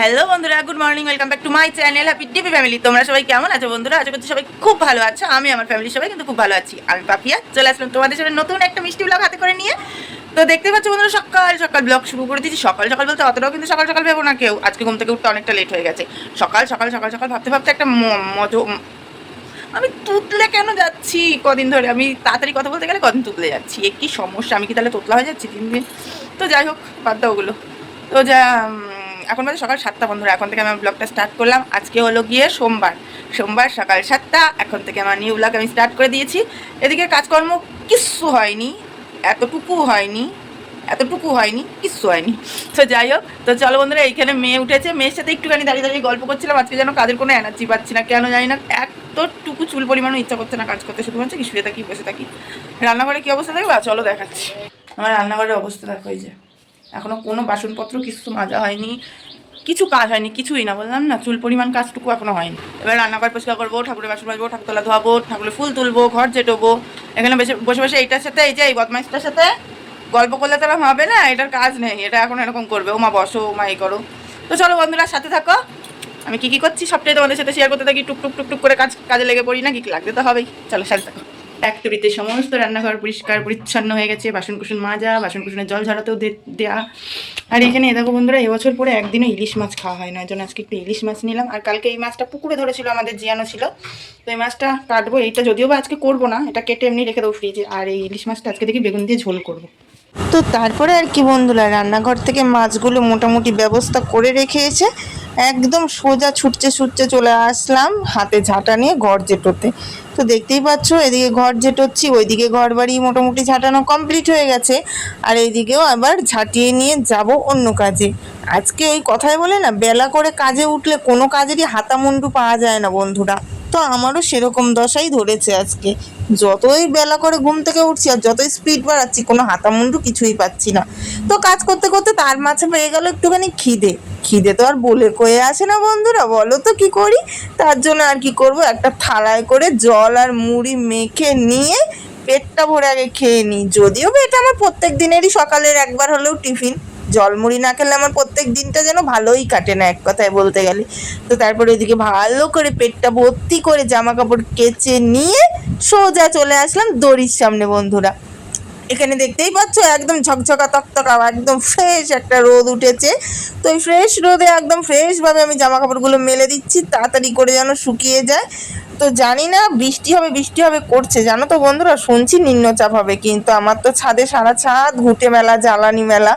Hello বন্ধুরা good morning welcome back to my channel happy DP family তোমরা সবাই কেমন আছো বন্ধুরা? করছি সবাই খুব ভালো আছো। আমি আমার ফ্যামিলি সবাই কিন্তু খুব ভালো আছি। আমি পাপিয়া, চলে আসলাম তোমাদের সাথে নতুন একটা মিষ্টি ব্লগ হাতে করে নিয়ে। তো দেখতে পাচ্ছ বন্ধুরা, সকাল সকাল ব্লগ শুরু করে দিয়েছি। সকাল সকাল বলতে অতটাও কিন্তু সকাল সকাল ভেবো না কেউ। আজকে ঘুম থেকে উঠতে অনেকটা লেট হয়ে গেছে। সকাল সকাল সকাল সকাল ভাবতে ভাবতে একটা মজ আমি তুতলে কেন যাচ্ছি? কদিন ধরে আমি তাড়াতাড়ি কথা বলতে গেলে কদিন তুতলে যাচ্ছি। এ কী সমস্যা? আমি কি তাহলে তোতলা হয়ে যাচ্ছি দিন দিন? তো যাই হোক, বাদ দাও ওগুলো। তো যা এখন বাজে সকাল সাতটা, বন্ধুরা। এখন থেকে আমি ব্লগটা স্টার্ট করলাম। আজকে হলো গিয়ে সোমবার। সোমবার সকাল সাতটা, এখন থেকে আমার নিউ ব্লগ আমি স্টার্ট করে দিয়েছি। এদিকে কাজকর্ম কিচ্ছু হয়নি, এতটুকু হয়নি এতটুকু হয়নি, কিচ্ছু হয়নি। তো যাই হোক, তো চলো বন্ধুরা, এইখানে মেয়ে উঠেছে। মেয়ের সাথে একটুখানি দাঁড়িয়ে দাঁড়িয়ে গল্প করছিলাম। আজকে যেন কাজের কোনো এনার্জি পাচ্ছি না, কেন জানি না। এতটুকু চুল পরিমাণও ইচ্ছা করছে না কাজ করতে। শুধু হচ্ছে কি, শুয়ে থাকি, বসে থাকি। রান্নাঘরে কী অবস্থা দেখবে? চলো দেখাচ্ছি। আমার রান্নাঘরের অবস্থা দেখো, এই যে। এখনও কোনো বাসনপত্র, কিছু মাজা হয়নি, কিছু কাজ হয়নি, কিছুই না, বললাম না, চুল পরিমাণ কাজটুকু এখনও হয়নি। এবার রান্নাঘর পরিষ্কার করব, ঠাকুরের বাসন মাজবো ঠাকুরতলা ধোয়াবো, ঠাকুরের ফুল তুলবো, ঘর জেটোবো এখানে বসে বসে এইটার সাথে, এই যে এই বদমাইশটার সাথে গল্প করলে তো আর হবে না, এটার কাজ নেই, এটা এখন এরকম করবে ও মা বসো ও মা এই করো। তো চলো বন্ধুরা, সাথে থাকো। আমি কী কী করছি, সবটাই তোমাদের সাথে শেয়ার করতে থাকি, টুক টুক টুক টুক করে কাজ, কাজে লেগে পড়ি না, কি লাগতে তো হবেই। চলো, সাথে থাকো। ফ্যাক্টরিতে সমস্ত রান্নাঘর পরিষ্কার, পরিচ্ছন্ন হয়ে গেছে। বাসন কুসন মাজা বাসন কুসনের জল ঝরাতেও দে- দেয়া। আর এখানে দেখো বন্ধুরা, এবছর পরে একদিনও ইলিশ মাছ খাওয়া হয় না। জন্য আজকে একটু ইলিশ মাছ নিলাম। আর কালকে এই মাছটা পুকুরে ধরেছিল, আমাদের জিয়ানো ছিল। তো এই মাছটা কাটবো। এইটা যদিও বা আজকে করব না, এটা কেটে এমনি রেখে দেবো ফ্রিজে আর এই ইলিশ মাছটা আজকে দেখি বেগুন দিয়ে ঝোল করব। তো তারপরে আর কি বন্ধুরা, রান্নাঘর থেকে মাছগুলো মোটামুটি ব্যবস্থা করে রেখেছে। একদম সোজা ছুটছে ছুটছে চলে আসলাম হাতে ঝাঁটা নিয়ে ঘর জেটোতে। তো দেখতেই পাচ্ছ, এদিকে ঘর জেটোচ্ছি, ওইদিকে ঘর বাড়ি মোটামুটি ঝাঁটানো কমপ্লিট হয়ে গেছে। আর এইদিকেও আবার ঝাঁটিয়ে নিয়ে যাব অন্য কাজে। আজকে ওই কথাই বলে না, বেলা করে কাজে উঠলে কোনো কাজেরই হাতামুন্ডু পাওয়া যায় না বন্ধুরা। তো আমারও সেরকম দশাই ধরেছে আজকে। যতই বেলা করে ঘুম থেকে উঠছি আর যতই স্পিড বাড়াচ্ছি, কোনো হাতামুন্ডু কিছুই পাচ্ছি না। তো কাজ করতে করতে তার মাঝে পেয়ে গেল একটুখানি খিদে। খিদে তো আর বলে কয়ে আসে না বন্ধুরা, বলো তো কি করি? তার জন্য আর কি করব? একটা থালায় করে জল আর মুড়ি মেখে নিয়ে পেটটা ভরে আগে খেয়ে নিই। যদিও এটা আমার প্রত্যেক দিনেরই সকালের একবার হলেও টিফিন। জলমুড়ি না খেলে আমার প্রত্যেক দিনটা যেন ভালোই কাটে না, এক কথায় বলতে গেলে। তো তারপরে ওইদিকে ভালো করে পেটটা ভর্তি করে জামা কাপড় কেচে নিয়ে সোজা চলে আসলাম দড়ির সামনে, বন্ধুরা। এখানে দেখতেই পাচ্ছ, একদম ঝকঝকা তকতকা, একদম ফ্রেশ একটা রোদ উঠেছে। তো এই ফ্রেশ রোদে একদম ফ্রেশভাবে আমি জামা কাপড়গুলো মেলে দিচ্ছি, তাড়াতাড়ি করে যেন শুকিয়ে যায়। তো জানি না, বৃষ্টি হবে বৃষ্টি হবে, করছে। জানো তো বন্ধুরা, শুনছি নিম্নচাপ হবে, কিন্তু আমার তো ছাদে সারা ছাদ ঘুটে মেলা, জ্বালানি মেলা।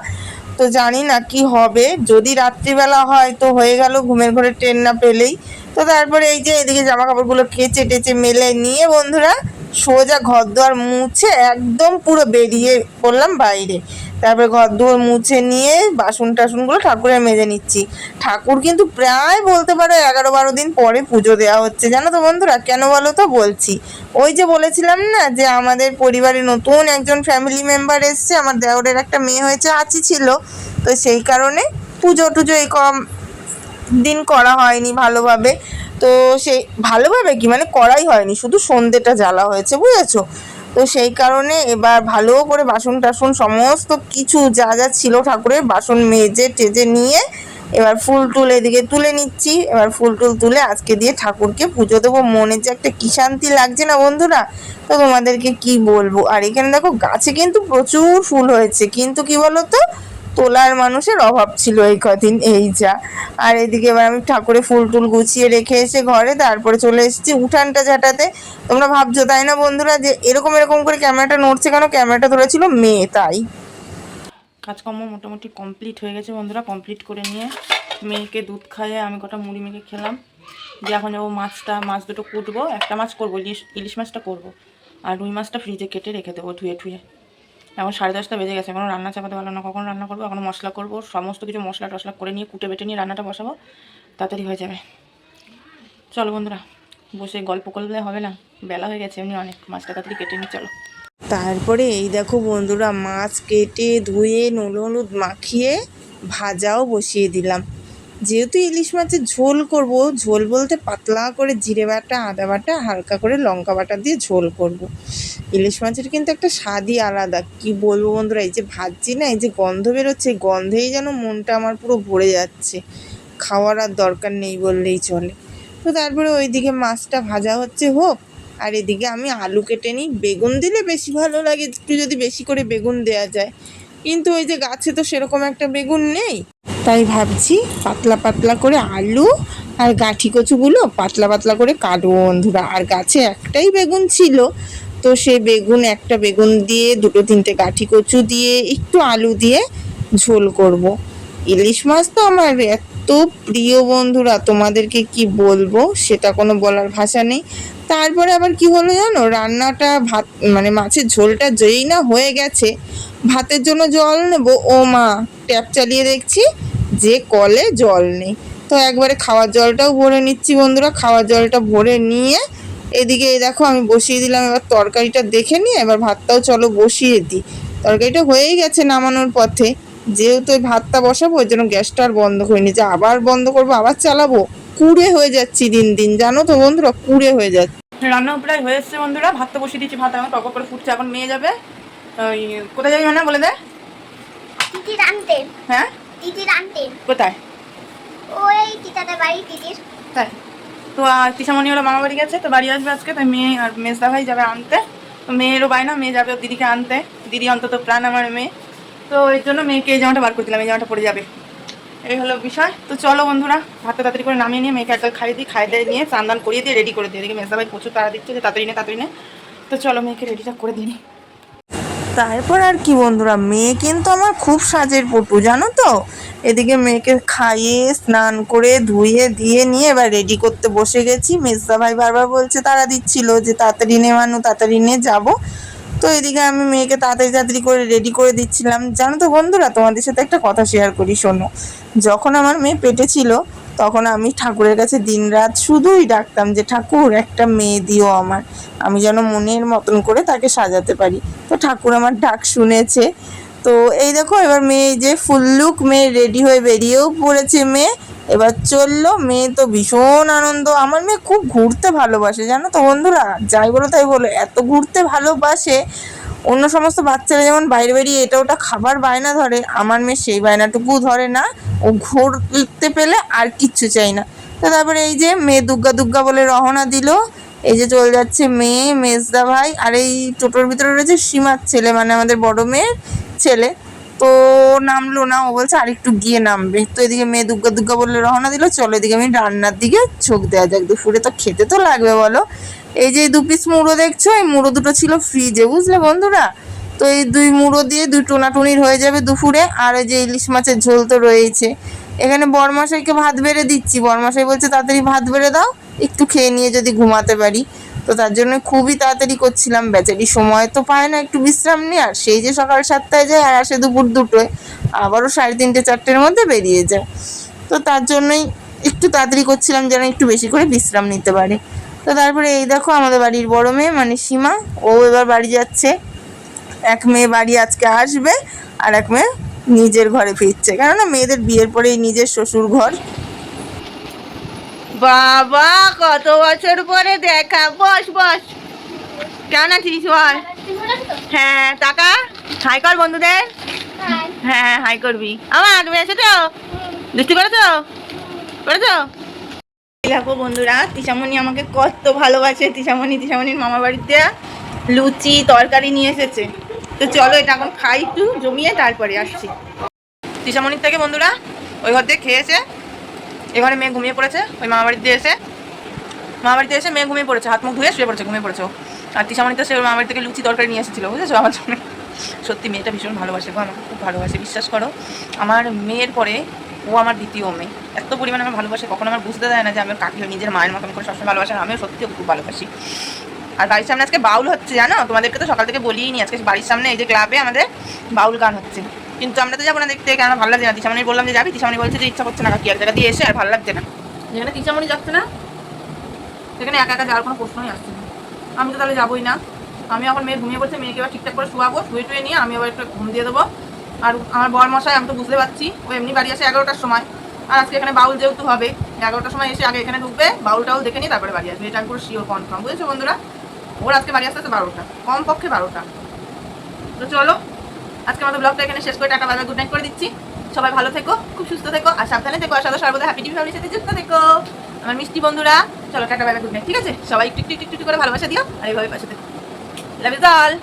তো জানি না কি হবে। যদি রাত্রিবেলা হয় তো হয়ে গেল, ঘুমের ঘরে ট্রেন না পেলেই। তো তারপরে এই যে এদিকে জামা কাপড়গুলো কেচে টেচে মেলে নিয়ে বন্ধুরা সোজা ঘর দুয়ার মুছে একদম পুরো বেরিয়ে পড়লাম বাইরে। তারপরে ঘর দুয়ার মুছে নিয়ে বাসন টাসনগুলো ঠাকুরের মেজে নিচ্ছি। ঠাকুর কিন্তু প্রায় বলতে পারো এগারো বারো দিন পরে পুজো দেওয়া হচ্ছে। জানো তো বন্ধুরা, কেন বলো তো বলছি। ওই যে বলেছিলাম না যে আমাদের পরিবারে নতুন একজন ফ্যামিলি মেম্বার এসছে, আমার দেওরের একটা মেয়ে হয়েছে, আছি ছিল। তো সেই কারণে পুজো টুজো এই কম দিন করা হয়নি ভালোভাবে। তো সেই ভালোভাবে কি? মানে করাই হয়নি, শুধু সন্ধেটা জ্বালা হয়েছে, বুঝেছ? তো সেই কারণে এবার ভালো করে বাসন টাসন সমস্ত কিছু যা যা ছিল ঠাকুরের বাসন মেজে টেজে নিয়ে এবার ফুল টুল এদিকে তুলে নিচ্ছি। এবার ফুল টুল তুলে আজকে দিয়ে ঠাকুরকে পুজো দেবো। মনে যে একটা কি শান্তি লাগছে না বন্ধুরা? তো তোমাদেরকে কি বলব? আর এখানে দেখো গাছে কিন্তু প্রচুর ফুল হয়েছে। কিন্তু কি বলো তো তোলার মানুষের অভাব ছিল এই কদিন, এই যা। আর এদিকে এবার আমি ঠাকুরের ফুল টুল গুছিয়ে রেখে এসে ঘরে তারপরে চলে এসেছি উঠানটা ঝাঁটাতে। তোমরা ভাবছ তাই না বন্ধুরা যে এরকম এরকম করে ক্যামেরাটা নড়ছে কেন? ক্যামেরাটা ধরেছিল মেয়ে, তাই। কাজকর্ম মোটামুটি কমপ্লিট হয়ে গেছে বন্ধুরা, কমপ্লিট করে নিয়ে মেয়েকে দুধ খাইয়ে আমি কটা মুড়ি মেখে খেলাম। দিয়ে এখন যাব মাছটা, মাছ দুটো কুটবো, একটা মাছ করব, ইলিশ ইলিশ মাছটা করব। আর রুই মাছটা ফ্রিজে কেটে রেখে দেবো ধুয়ে ধুয়ে এখন সাড়ে দশটা বেজে গেছে এখনও রান্না চাপাতে পারলাম না। কখন রান্না করব? এখনও মশলা করব, সমস্ত কিছু মশলা টশলা করে নিয়ে কুটে বেটে নিয়ে রান্নাটা বসাবো। তাড়াতাড়ি হয়ে যাবে। চলো বন্ধুরা, বসে গল্প করলে হবে না, বেলা হয়ে গেছে এমনি অনেক, মাছটা তাড়াতাড়ি কেটে নিই, চলো। তারপরে এই দেখো বন্ধুরা, মাছ কেটে ধুয়ে নুন হলুদ মাখিয়ে ভাজাও বসিয়ে দিলাম। যেহেতু ইলিশ মাছের ঝোল করব, ঝোল বলতে পাতলা করে জিরে বাটা, আদা বাটা, হালকা করে লঙ্কা বাটা দিয়ে ঝোল করব। ইলিশ মাছের কিন্তু একটা স্বাদই আলাদা। কি বলব বন্ধুরা, এই যে ভাজছি না, এই যে গন্ধ বেরোচ্ছে গন্ধেই যেন মনটা আমার পুরো ভরে যাচ্ছে। খাওয়ার আর দরকার নেই বললেই চলে। তো তারপরে ওইদিকে মাছটা ভাজা হচ্ছে, হোক। আর এদিকে আমি আলু কেটে নিই। বেগুন দিলে বেশি ভালো লাগে, একটু যদি বেশি করে বেগুন দেওয়া যায়। কিন্তু ওই যে গাছে তো সেরকম একটা বেগুন নেই। তাই ভাবছি পাতলা পাতলা করে আলু আর গাঁঠি কচুগুলো পাতলা পাতলা করে কাটবো বন্ধুরা। আর গাছে একটাই বেগুন ছিল, তো সেই বেগুন, একটা বেগুন দিয়ে, দুটো তিনটে গাঁঠি কচু দিয়ে, একটু আলু দিয়ে ঝোল করব। ইলিশ মাছ তো আমার এত প্রিয় বন্ধুরা, তোমাদেরকে কি বলব সেটা কোনো বলার ভাষা নেই। তারপরে আবার কি হলো জানো, রান্নাটা ভাত মানে মাছের ঝোলটা যেই না হয়ে গেছে, ভাতের জন্য জল নেব। ও মা, ট্যাপ চালিয়ে দেখছি যে কলে জল নেই। তো একবারে খাওয়ার জলটাও ভরে নিচ্ছি বন্ধুরা খাওয়ার জলটা ভরে নিয়ে এদিকে এই দেখো আমি বসিয়ে দিলাম এবার তরকারিটা দেখে নিয়ে এবার ভাতটাও চলো বসিয়ে দিই। তরকারিটা হয়েই গেছে নামানোর পথে যেহেতু ওই ভাতটা বসাবো ওই জন্য গ্যাসটা আর বন্ধ করিনি। যে আবার বন্ধ করব আবার চালাবো কুড়ে হয়ে যাচ্ছি দিন দিন জানো তো বন্ধুরা কুড়ে হয়ে যাচ্ছে। রান্না প্রায় হয়ে এসছে বন্ধুরা ভাত তো বসিয়ে দিচ্ছি ভাত আমার টক করে ফুটছে এখন মেয়ে যাবে। ওই কোথায় যাবি না বলে দে। হ্যাঁ? তিতির আনতে কোথায়? ওই তিতাদের বাড়ি তিতির তাই? তো আর তিসামণি ওরা মামা বাড়ি গেছে তো বাড়ি আসবে আজকে তাই মেয়ে আর মেজদা ভাই যাবে আনতে। তো মেয়েরও বায়না মেয়ে যাবে ওর দিদিকে আনতে। দিদি অন্তত প্রাণ আমার মেয়ে। তো এই জন্য মেয়েকে এই জামাটা বার করে দিলাম এই জামাটা পরে যাবে। এই হলো বিষয়। তো চলো বন্ধুরা ভাতটা তাড়াতাড়ি করে নামিয়ে নিয়ে মেয়েকে একবার খাইয়ে দিই খাইয়ে দিয়ে নিয়ে স্নান দান করিয়ে দিয়ে রেডি করে দিই। এদিকে মেজদা ভাই প্রচুর তাড়া দিচ্ছে যে তাড়াতাড়ি নে তাড়াতাড়ি নে। তো চলো মেয়েকে রেডিটা করে দিই তারপর আর কি বন্ধুরা, মেয়ে কিন্তু আমার খুব সাজের পটু, জানো তো? এদিকে মেয়েকে খাইয়ে, স্নান করে, ধুয়ে, দিয়ে নিয়ে এবার রেডি করতে বসে গেছি। মেজদা ভাই বারবার বলছে, তারা দিচ্ছিল যে তাড়াতাড়ি নে তাড়াতাড়ি নে, যাব। তো এদিকে আমি মেয়েকে তাড়াতাড়ি তাড়াতাড়ি করে রেডি করে দিচ্ছিলাম। জানো তো বন্ধুরা, তোমাদের সাথে একটা কথা শেয়ার করি, শোনো। যখন আমার মেয়ে পেটে ছিল তখন আমি ঠাকুরের কাছে দিনরাত শুধুই ডাকতাম যে, ঠাকুর, একটা মেয়ে দিও আমার। আমি যেন মনের মতন করে তাকে সাজাতে পারি। তো ঠাকুর আমার ডাক শুনেছে। তো এই দেখো, এবার মেয়ে যে ফুল লুক মেয়ে রেডি হয়ে বেরিয়েও পড়েছে মেয়ে। এবার চলল, মেয়ে তো ভীষণ আনন্দ। আমার মেয়ে খুব ঘুরতে ভালোবাসে, জানো তো বন্ধুরা? যাই বলো তাই বলো, এত ঘুরতে ভালোবাসে। অন্য সমস্ত বাচ্চারা যেমন বাইরে বেরিয়ে এটা ওটা খাবার বায়না ধরে, আমার মেয়ে সেই বায়নাটুকু ধরে না। ও ঘুরতে পেলে আর কিচ্ছু চাই না। তো তারপরে এই যে মেয়ে দুর্গা দুর্গা বলে রওনা দিল। এই যে চলে যাচ্ছে মেয়ে, মেজদা ভাই, আর এই টোটোর ভিতরে রয়েছে সীমার ছেলে মানে আমাদের বড় মেয়ের ছেলে। তো নামলো না, ও বলছে আরেকটু গিয়ে নামবে। তো এদিকে মেয়ে দুর্গা দুর্গা বলে রওনা দিল, চলো এদিকে আমি রান্নার দিকে চোখ দেওয়া যাক, দুপুরে তো খেতে তো লাগবে বলো। এই যে দু পিস মুড়ো দেখছ, এই মুড়ো দুটো ছিল ফ্রিজে বুঝলে বন্ধুরা? তো এই দুই মুড়ো দিয়ে দুই টোনাটুনির হয়ে যাবে দুপুরে। আর ওই যে ইলিশ মাছের ঝোল তো রয়েছে এখানে বরমশাইকে ভাত বেড়ে দিচ্ছি। বরমশাই বলছে, তাড়াতাড়ি ভাত বেড়ে দাও, একটু খেয়ে নিয়ে যদি ঘুমাতে পারি। তো তার জন্য খুবই তাড়াতাড়ি করছিলাম। বেচারি সময় তো পায় না একটু বিশ্রাম নিয়ে আর সেই যে সকাল সাতটায় যায় আর আসে দুপুর দুটোয়। আবারও সাড়ে তিনটে, চারটের মধ্যে বেরিয়ে যায়। তো তার জন্যই একটু তাড়াতাড়ি করছিলাম যেন একটু বেশি করে বিশ্রাম নিতে পারে। তো তারপরে এই দেখো আমাদের বাড়ির বড় মেয়ে মানে সীমা ও এবার বাড়ি যাচ্ছে। এক মেয়ে বাড়ি আজকে আসবে আর এক মেয়ে নিজের ঘরে ফিরছে। কেননা মেয়েদের বিয়ের পরেই নিজের শ্বশুর ঘর। বাবা, কত বছর পরে দেখা? বস বস। কেমন আছিস বল? হ্যাঁ টাকা? হাই কর বন্ধুদের। হ্যাঁ হাই করবি। আমার তুমি এসেছ? দুষ্টি করেছ করেছ দেখো বন্ধুরা, তিশামণি আমাকে কত ভালোবাসে। তিশামণি, তিশামণির মামা বাড়িতে লুচি, তরকারি নিয়ে এসেছে। তো চলো এটা এখন খাই একটু জমিয়ে তারপরে আসছি। তিশামণির থেকে বন্ধুরা ওই ঘর থেকে খেয়েছে। এখানে মেয়ে ঘুমিয়ে পড়েছে ওই মামা বাড়িতে এসে। মামা বাড়িতে এসে মেয়ে ঘুমিয়ে পড়েছে হাত মুখ ধুয়ে শুয়ে পড়েছে ঘুমিয়ে পড়েছে আর তিশামণি তো সে মামা বাড়ি থেকে লুচি তরকারি নিয়ে এসেছিল বুঝেছ? আমার জন্য। সত্যি মেয়েটা ভীষণ ভালোবাসে গো আমাকে খুব ভালোবাসে বিশ্বাস করো। আমার মেয়ের পরে ও আমার দ্বিতীয় মেয়ে। এত পরিমাণে আমার ভালোবাসে কখনো আমার বুঝতে দেয় না যে আমি ওর কাকি হই, নিজের মায়ের মতন করে সবসময় ভালোবাসে আমিও সত্যি খুব ভালোবাসি। আর বাড়ির সামনে আজকে বাউল হচ্ছে, জানো? তোমাদেরকে তো সকাল থেকে বলিই নি, আজকে বাড়ির সামনে এই যে ক্লাবে আমাদের বাউল গান হচ্ছে। কিন্তু আমরা তো যাব না দেখতে কেন ভালো লাগছে না। তিশামণি বললাম যে যাবি? তিশামণি বলছে যে ইচ্ছা করছে না, কাকি এক জায়গা দিয়ে এসে আর ভালো লাগছে না। যেখানে তিশামণি যাচ্ছে না, সেখানে একা একা যাওয়ার কোনো প্রশ্নই আসছে না। আমি তো তাহলে যাবোই না। আমি এখন মেয়ে ঘুমিয়ে পড়ছে, মেয়েকে এবার ঠিকঠাক করে শোয়াবো, শুয়ে টুয়ে নিয়ে আমি আবার একটু ঘুম দিয়ে দেবো। আর আমার বর মশাই আমি তো বুঝতে পারছি, ও এমনি বাড়ি আসে এগারোটার সময়। আর আজকে এখানে বাউল যেহেতু হবে, এগারোটার সময় এসে আগে এখানে ঢুকবে, বাউল টাউল দেখে নিয়ে তারপরে বাড়ি আসবে। এটা আমি পুরো শিওর কনফার্ম বুঝেছ বন্ধুরা? ওর আজকে বাড়ি আসতে বারোটা কম পক্ষে বারোটা। তো চলো, আজকে আমাদের ব্লগটা এখানে শেষ করে টাকা বাজার গুড নাইট করে দিচ্ছি। সবাই ভালো থেকো, খুব সুস্থ থেকো, আর সাবধানে থেকো, আর সদা সর্বদা হ্যাপি টিভি ফ্যামিলির সাথে যুক্ত থেকো। আমার মিষ্টি বন্ধুরা, চলো টাটা বাজার গুড নাইট ঠিক আছে? সবাই একটু একটু একটু করে ভালোবাসা দিও, আর এইভাবে পাশে থেকো। Love is all